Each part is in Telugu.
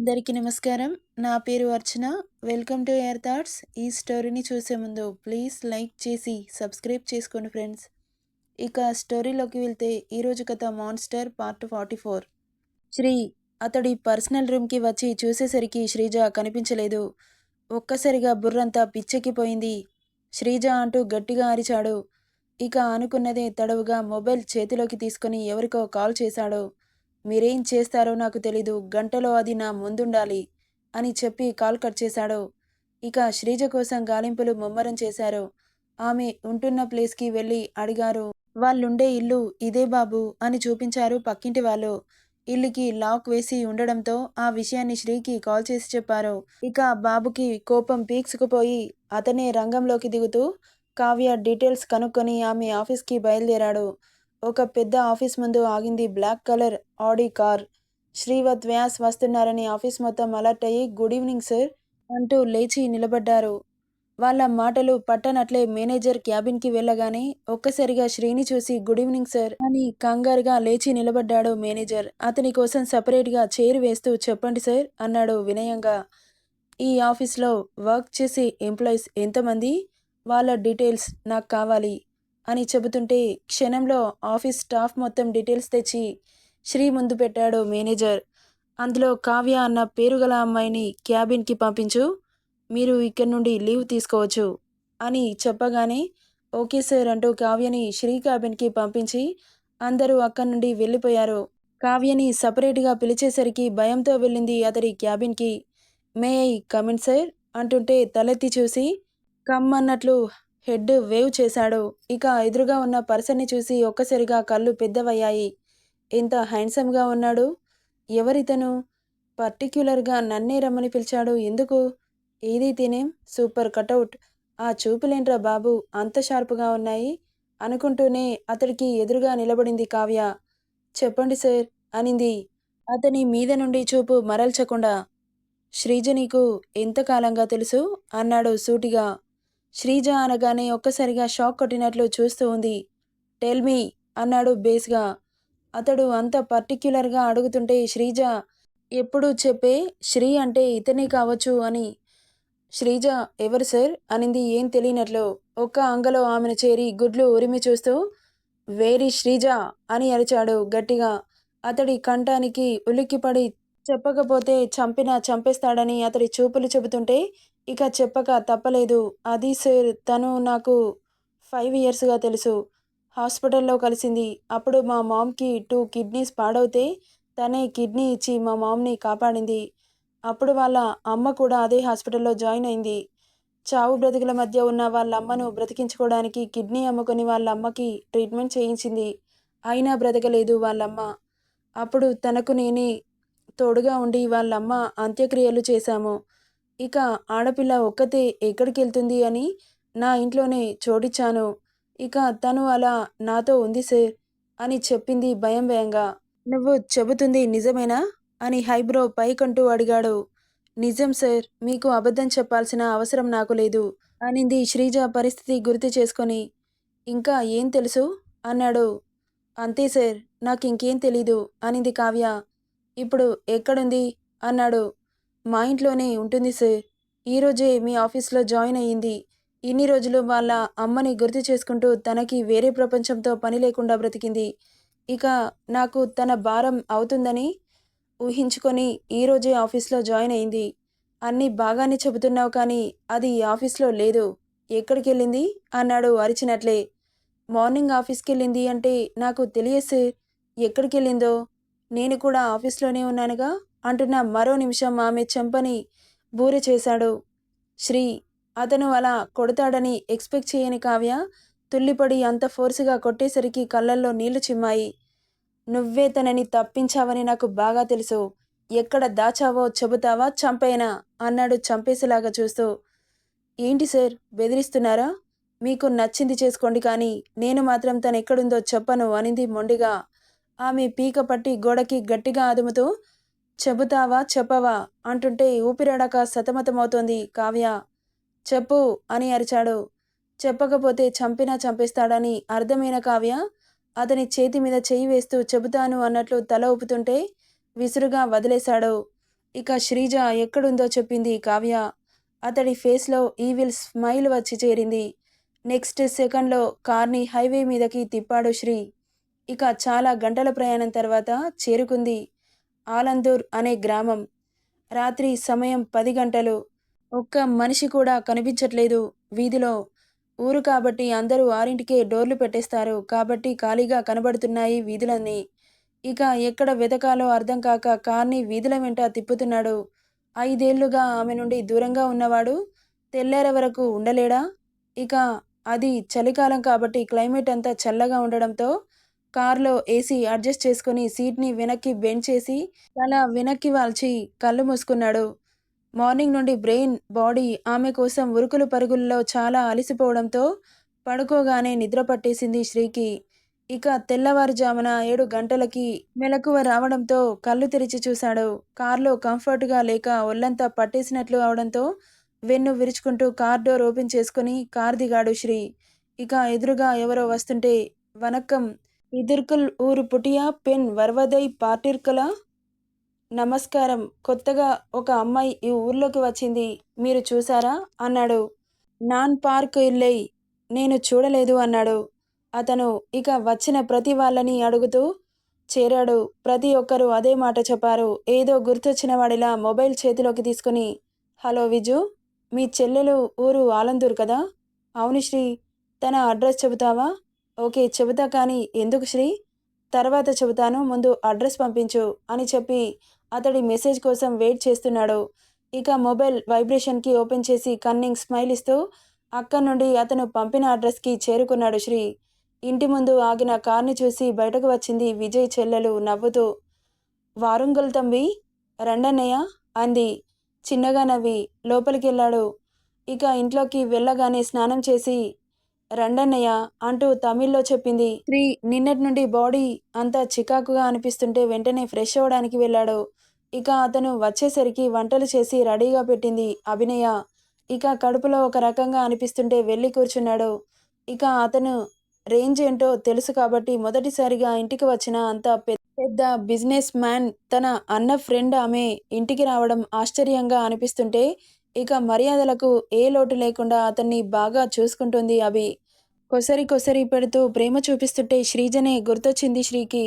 అందరికీ నమస్కారం. నా పేరు Archana. Welcome to air thoughts. ఈ స్టోరీని చూసే ముందు ప్లీజ్ లైక్ చేసి సబ్స్క్రైబ్ చేసుకోండి ఫ్రెండ్స్. ఇక స్టోరీలోకి వెళ్తే ఈరోజు కథ monster part forty four. Sri అతడి పర్సనల్ రూమ్కి వచ్చి చూసేసరికి శ్రీజ కనిపించలేదు. ఒక్కసారిగా బుర్రంతా పిచ్చెక్కిపోయింది. శ్రీజ అంటూ గట్టిగా అరిచాడు. ఇక అనుకున్నదే తడవుగా మొబైల్ చేతిలోకి తీసుకొని ఎవరికో కాల్ చేశాడు. మీరేం చేస్తారో నాకు తెలీదు గంటలో అది నా ముందుండాలి అని చెప్పి కాల్ కట్ చేశాడు. ఇక శ్రీజ కోసం గాలింపులు ముమ్మరం చేశారు. ఆమె ఉంటున్న ప్లేస్కి వెళ్ళి అడిగారు వాళ్ళుండే ఇల్లు ఇదే బాబు అని చూపించారు పక్కింటి వాళ్ళు. ఇల్లుకి లాక్ వేసి ఉండడంతో ఆ విషయాన్ని శ్రీకి కాల్ చేసి చెప్పారు. ఇక బాబుకి కోపం పీక్సుకుపోయి అతనే రంగంలోకి దిగుతూ కావ్య డీటెయిల్స్ కనుక్కొని ఆమె ఆఫీస్కి బయలుదేరాడు. ఒక పెద్ద ఆఫీస్ ముందు ఆగింది. Black colour Audi car. Srivath Vyas వస్తున్నారని ఆఫీస్ మొత్తం అలర్ట్ అయ్యి గుడ్ ఈవినింగ్ సార్ అంటూ లేచి నిలబడ్డారు. వాళ్ళ మాటలు పట్టనట్లే మేనేజర్ క్యాబిన్కి వెళ్ళగానే ఒక్కసారిగా శ్రీని చూసి గుడ్ ఈవినింగ్ సార్ అని కంగారుగా లేచి నిలబడ్డాడు మేనేజర్. అతని కోసం సపరేట్గా చైర్ వేస్తూ చెప్పండి సార్ అన్నాడు వినయంగా. ఈ ఆఫీస్లో వర్క్ చేసే ఎంప్లాయీస్ ఎంతమంది? వాళ్ళ డీటెయిల్స్ నాకు కావాలి. అని చెబుతుంటే క్షణంలో ఆఫీస్ స్టాఫ్ మొత్తం డీటెయిల్స్ తెచ్చి శ్రీ ముందు పెట్టాడు మేనేజర్. అందులో కావ్య అన్న పేరు గల అమ్మాయిని క్యాబిన్కి పంపించు. మీరు ఇక్కడి నుండి లీవ్ తీసుకోవచ్చు అని చెప్పగానే ఓకే సార్ అంటూ కావ్యని శ్రీ క్యాబిన్కి పంపించి అందరూ అక్కడి నుండి వెళ్ళిపోయారు. కావ్యని సపరేట్గా పిలిచేసరికి భయంతో వెళ్ళింది అతడి క్యాబిన్కి. May I come in sir అంటుంటే తలెత్తి చూసి కమ్ అన్నట్లు హెడ్ వేవ్ చేశాడు. ఇక ఎదురుగా ఉన్న పర్సన్ని చూసి ఒక్కసారిగా కళ్ళు పెద్దవయ్యాయి. ఎంత హ్యాండ్సమ్గా ఉన్నాడు? ఎవరితను? పర్టిక్యులర్గా నన్నే రమ్మని పిలిచాడు. ఎందుకు? ఏది తినేం? Super cutout. ఆ చూపులేంట్రా బాబు? అంత షార్ప్గా ఉన్నాయి? అనుకుంటూనే అతడికి ఎదురుగా నిలబడింది కావ్య. చెప్పండి సార్ అనింది. అతని మీద నుండి చూపు మరల్చకుండా శ్రీజ నీకు ఎంతకాలంగా తెలుసు? అన్నాడు సూటిగా. శ్రీజ అనగానే ఒక్కసారిగా షాక్ కొట్టినట్లు చూస్తూ ఉంది. టెల్ మీ అన్నాడు బేస్గా. అతడు అంత పర్టిక్యులర్గా అడుగుతుంటే శ్రీజ ఎప్పుడు చెప్పే శ్రీ అంటే ఇతనే కావచ్చు అని. శ్రీజ ఎవరు సార్? అనింది ఏం తెలియనట్లు. ఒక్క అంగలో ఆమెను చేరి గుడ్లు ఉరిమి చూస్తూ వేరి శ్రీజ అని అరిచాడు గట్టిగా. అతడి కంఠానికి ఉలిక్కిపడి చెప్పకపోతే చంపినా చంపేస్తాడని అతడి చూపులు చెబుతుంటే ఇక చెప్పక తప్పలేదు. అది సార్ తను నాకు ఫైవ్ ఇయర్స్గా తెలుసు. హాస్పిటల్లో కలిసింది. అప్పుడు మా మామ్కి టూ కిడ్నీస్ పాడవుతే తనే కిడ్నీ ఇచ్చి మా మామ్ని కాపాడింది. అప్పుడు వాళ్ళ అమ్మ కూడా అదే హాస్పిటల్లో జాయిన్ అయింది. చావు బ్రతుకుల మధ్య ఉన్న వాళ్ళ అమ్మను బ్రతికించుకోవడానికి కిడ్నీ అమ్ముకొని వాళ్ళ అమ్మకి ట్రీట్మెంట్ చేయించింది. అయినా బ్రతకలేదు వాళ్ళమ్మ. అప్పుడు తనకు నేనే తోడుగా ఉండి వాళ్ళమ్మ అంత్యక్రియలు చేశాము. ఇక ఆడపిల్ల ఒక్కతే ఎక్కడికి వెళ్తుంది అని నా ఇంట్లోనే చోటిచ్చాను. ఇక తను అలా నాతో ఉంది సార్ అని చెప్పింది భయం భయంగా నువ్వు చెబుతుంది నిజమేనా? అని హైబ్రో పైకంటూ అడిగాడు. నిజం సార్ మీకు అబద్ధం చెప్పాల్సిన అవసరం నాకు లేదు అనింది శ్రీజ పరిస్థితి గుర్తు చేసుకొని. ఇంకా ఏం తెలుసు? అన్నాడు. అంతే సార్ నాకు ఇంకేం తెలీదు అనింది కావ్య. ఇప్పుడు ఎక్కడుంది? అన్నాడు. మా ఇంట్లోనే ఉంటుంది సార్. ఈరోజే మీ ఆఫీస్లో జాయిన్ అయ్యింది. ఇన్ని రోజులు వాళ్ళ అమ్మని గుర్తు చేసుకుంటూ తనకి వేరే ప్రపంచంతో పని లేకుండా బ్రతికింది. ఇక నాకు తన భారం అవుతుందని ఊహించుకొని ఈరోజే ఆఫీస్లో జాయిన్ అయింది అన్నీ బాగానే చెబుతున్నావు కానీ అది ఆఫీస్లో లేదు. ఎక్కడికి వెళ్ళింది అన్నాడు అరిచినట్లే. మార్నింగ్ ఆఫీస్కి వెళ్ళింది అంటే నాకు తెలియదు ఎక్కడికి వెళ్ళిందో నేను కూడా ఆఫీస్లోనే ఉన్నానుగా? అంటున్న మరో నిమిషం ఆమె చెంపని బూరె చేశాడు. శ్రీ అతను అలా కొడతాడని ఎక్స్పెక్ట్ చేయని కావ్య తుల్లిపడి అంత ఫోర్సుగా కొట్టేసరికి కళ్ళల్లో నీళ్ళు చిమ్మాయి. నువ్వే తనని తప్పించావని నాకు బాగా తెలుసు. ఎక్కడ దాచావో చెబుతావా చంపేనా అన్నాడు చంపేసేలాగా చూస్తూ. ఏంటి సార్ బెదిరిస్తున్నారా? మీకు నచ్చింది చేసుకోండి కానీ నేను మాత్రం తను ఎక్కడుందో చెప్పను అనింది మొండిగా. ఆమె పీక పట్టి గోడకి గట్టిగా అదుముతూ చెబుతావా చెప్పవా? అంటుంటే ఊపిరాడక సతమతమవుతోంది కావ్య. చెప్పు అని అరిచాడు. చెప్పకపోతే చంపినా చంపేస్తాడని అర్థమైన కావ్య అతని చేతి మీద చేయి వేస్తూ చెబుతాను అన్నట్లు తల ఊపుతుంటే విసురుగా వదిలేశాడు. ఇక శ్రీజ ఎక్కడుందో చెప్పింది కావ్య. అతడి ఫేస్లో ఈవిల్ స్మైల్ వచ్చి చేరింది. నెక్స్ట్ సెకండ్లో కార్ని హైవే మీదకి తిప్పాడు శ్రీ. ఇక చాలా గంటల ప్రయాణం తర్వాత చేరుకుంది. ఆలందూర్ అనే గ్రామం. రాత్రి సమయం పది గంటలు. ఒక్క మనిషి కూడా కనిపించట్లేదు వీధిలో. ఊరు కాబట్టి అందరూ ఆరింటికే డోర్లు పెట్టేస్తారు. కాబట్టి ఖాళీగా కనబడుతున్నాయి వీధులన్నీ. ఇక ఎక్కడ వెతకాలో అర్థం కాక కార్ని వీధుల వెంట తిప్పుతున్నాడు. ఐదేళ్ళుగా ఆమె నుండి దూరంగా ఉన్నవాడు తెల్లార వరకు ఉండలేడా? ఇక అది చలికాలం కాబట్టి క్లైమేట్ అంతా చల్లగా ఉండడంతో కార్లో ఏసీ అడ్జస్ట్ చేసుకుని సీట్ని వెనక్కి బెండ్ చేసి తల వెనక్కి వాల్చి కళ్ళు మూసుకున్నాడు. మార్నింగ్ నుండి బ్రెయిన్ బాడీ ఆమె కోసం ఉరుకులు పరుగుల్లో చాలా అలసిపోవడంతో పడుకోగానే నిద్ర పట్టేసింది శ్రీకి. ఇక తెల్లవారుజామున ఏడు గంటలకి మెలకువ రావడంతో కళ్ళు తెరిచి చూశాడు. కారులో కంఫర్ట్గా లేక ఒళ్ళంతా పట్టేసినట్లు అవడంతో వెన్ను విరుచుకుంటూ కార్ డోర్ ఓపెన్ చేసుకుని కార్ దిగాడు శ్రీ. ఇక ఎదురుగా ఎవరో వస్తుంటే వనక్కం ఇదిర్కుల్ ఊరు పుటియా పెన్ వర్వదై పార్టిర్కల? నమస్కారం. కొత్తగా ఒక అమ్మాయి ఈ ఊర్లోకి వచ్చింది. మీరు చూసారా అన్నాడు. నాన్ పార్క్ ఇల్లై. నేను చూడలేదు అన్నాడు. అతను ఇక వచ్చిన ప్రతి వాళ్ళని అడుగుతూ చేరాడు. ప్రతి ఒక్కరూ అదే మాట చెప్పారు. ఏదో గుర్తొచ్చిన వాడిలా మొబైల్ చేతిలోకి తీసుకుని హలో విజు మీ చెల్లెలు ఊరు ఆలందూరు కదా? అవును శ్రీ తన అడ్రస్ చెబుతావా? ఓకే చెబుతా కానీ ఎందుకు శ్రీ? తర్వాత చెబుతాను ముందు అడ్రస్ పంపించు అని చెప్పి అతడి మెసేజ్ కోసం వెయిట్ చేస్తున్నాడు. ఇక మొబైల్ వైబ్రేషన్కి ఓపెన్ చేసి కన్నింగ్ స్మైల్ ఇస్తూ అక్కడి నుండి అతను పంపిన అడ్రస్కి చేరుకున్నాడు శ్రీ. ఇంటి ముందు ఆగిన కార్ని చూసి బయటకు వచ్చింది విజయ్ చెల్లెలు నవ్వుతూ. వారంగుల్ తంబి రండన్నయ్య అంది. చిన్నగా నవ్వి లోపలికి వెళ్ళాడు ఇక ఇంట్లోకి వెళ్ళగానే స్నానం చేసి రండన్నయ్య అంటూ తమిళ్ళో చెప్పింది. శ్రీ నిన్నటి నుండి బాడీ అంతా చికాకుగా అనిపిస్తుంటే వెంటనే ఫ్రెష్ అవ్వడానికి వెళ్ళాడు. ఇక అతను వచ్చేసరికి వంటలు చేసి రెడీగా పెట్టింది అభినయ. ఇక కడుపులో ఒక రకంగా అనిపిస్తుంటే వెళ్ళి కూర్చున్నాడు. ఇక అతను రేంజ్ ఏంటో తెలుసు కాబట్టి మొదటిసారిగా ఇంటికి వచ్చిన అంత పెద్ద బిజినెస్ మ్యాన్ తన అన్న ఫ్రెండ్ ఆమె ఇంటికి రావడం ఆశ్చర్యంగా అనిపిస్తుంటే ఇక మర్యాదలకు ఏ లోటు లేకుండా అతన్ని బాగా చూసుకుంటుంది అభి. కొసరి కొసరి పెడుతూ ప్రేమ చూపిస్తుంటే శ్రీజనే గుర్తొచ్చింది శ్రీకి.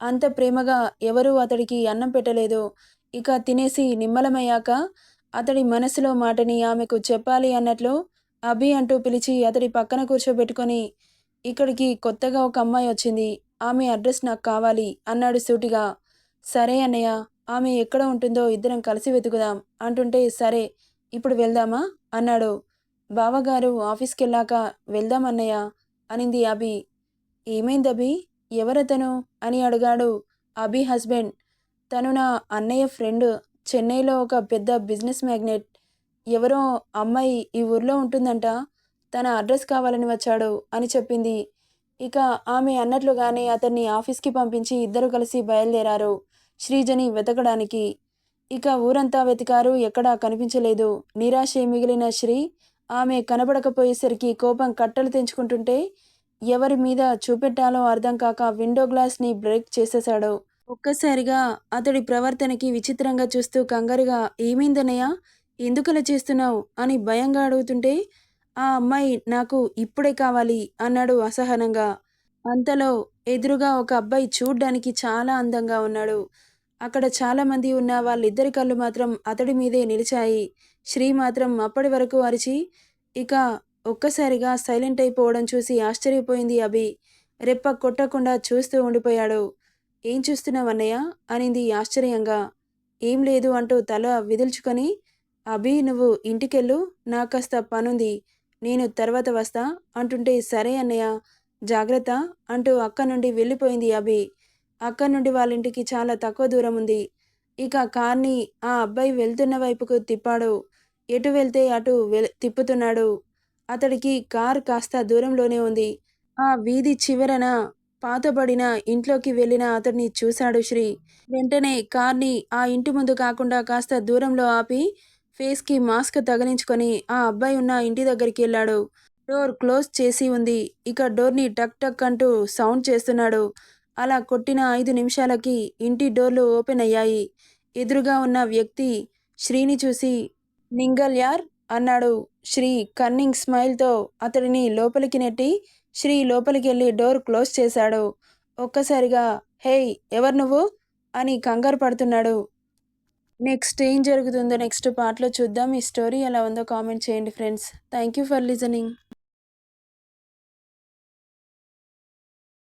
అంత ప్రేమగా ఎవరూ అతడికి అన్నం పెట్టలేదు. ఇక తినేసి నిమ్మలమయ్యాక అతడి మనసులో మాటని ఆమెకు చెప్పాలి అన్నట్లు అభి అంటూ పిలిచి అతడి పక్కన కూర్చోబెట్టుకొని ఇక్కడికి కొత్తగా ఒక అమ్మాయి వచ్చింది. ఆమె అడ్రస్ నాకు కావాలి అన్నాడు సూటిగా. సరే అన్నయ్య ఆమె ఎక్కడ ఉంటుందో ఇద్దరం కలిసి వెతుకుదాం అంటుంటే సరే ఇప్పుడు వెళ్దామా? అన్నాడు. బావగారు ఆఫీస్కి వెళ్ళాక వెళ్దాం అనింది అభి. ఏమైంది అభి? ఎవరతను? అని అడిగాడు అభి హస్బెండ్. తను నా అన్నయ్య ఫ్రెండ్. చెన్నైలో ఒక పెద్ద బిజినెస్ మ్యాగ్నెట్. ఎవరో అమ్మాయి ఈ ఊర్లో ఉంటుందంట. తన అడ్రస్ కావాలని వచ్చాడు అని చెప్పింది. ఇక ఆమె అన్నట్లుగానే అతన్ని ఆఫీస్కి పంపించి ఇద్దరు కలిసి బయలుదేరారు శ్రీజని వెతకడానికి. ఇక ఊరంతా వెతికారు ఎక్కడా కనిపించలేదు. నిరాశ మిగిలిన శ్రీ ఆమె కనబడకపోయేసరికి కోపం కట్టలు తెంచుకుంటుంటే ఎవరి మీద చూపెట్టాలో అర్థం కాక విండో గ్లాస్ని బ్రేక్ చేసేశాడు. ఒక్కసారిగా అతడి ప్రవర్తనకి విచిత్రంగా చూస్తూ కంగారుగా ఏమైందనయ్యా ఎందుకలా చేస్తున్నావు? అని భయంగా అడుగుతుంటే ఆ అమ్మాయి నాకు ఇప్పుడే కావాలి అన్నాడు అసహనంగా. అంతలో ఎదురుగా ఒక అబ్బాయి చూడ్డానికి చాలా అందంగా ఉన్నాడు. అక్కడ చాలామంది ఉన్న వాళ్ళిద్దరి కళ్ళు మాత్రం అతడి మీదే నిలిచాయి. శ్రీ మాత్రం అప్పటి వరకు అరిచి ఇక ఒక్కసారిగా సైలెంట్ అయిపోవడం చూసి ఆశ్చర్యపోయింది అభి. రెప్ప కొట్టకుండా చూస్తూ ఉండిపోయాడు. ఏం చూస్తున్నావన్నయ్య అనింది ఆశ్చర్యంగా. ఏం లేదు అంటూ తల విదిల్చుకొని అభి నువ్వు ఇంటికెళ్ళు నా కాస్త పనుంది. నేను తర్వాత వస్తా అంటుంటే సరే అన్నయ్య జాగ్రత్త అంటూ అక్క నుండి వెళ్ళిపోయింది అభి. అక్క నుండి వాళ్ళ ఇంటికి చాలా తక్కువ దూరం ఉంది. ఇక కార్ని ఆ అబ్బాయి వెళ్తున్న వైపుకు తిప్పాడు. ఎటు వెళ్తే అటు వె తిప్పుతున్నాడు. అతడికి కార్ కాస్త దూరంలోనే ఉంది. ఆ వీధి చివరన పాతబడిన ఇంట్లోకి వెళ్ళిన అతడిని చూశాడు శ్రీ. వెంటనే కార్ని ఆ ఇంటి ముందు కాకుండా కాస్త దూరంలో ఆపి ఫేస్కి మాస్క్ తగిలించుకొని ఆ అబ్బాయి ఉన్న ఇంటి దగ్గరికి వెళ్ళాడు. డోర్ క్లోజ్ చేసి ఉంది. ఇక డోర్ని టక్ టక్ అంటూ సౌండ్ చేస్తున్నాడు. అలా కొట్టిన ఐదు నిమిషాలకి ఇంటి డోర్లు ఓపెన్ అయ్యాయి. ఎదురుగా ఉన్న వ్యక్తి శ్రీని చూసి నింగల్ యార్? అన్నాడు. శ్రీ కన్నింగ్ స్మైల్తో అతడిని లోపలికి నెట్టి శ్రీ లోపలికి వెళ్ళి డోర్ క్లోజ్ చేశాడు. ఒక్కసారిగా హేయ్ ఎవరు నువ్వు? అని కంగారు పడుతున్నాడు. నెక్స్ట్ ఏం జరుగుతుందో నెక్స్ట్ పార్ట్లో చూద్దాం. ఈ స్టోరీ ఎలా ఉందో కామెంట్ చేయండి friends. Thank you for listening.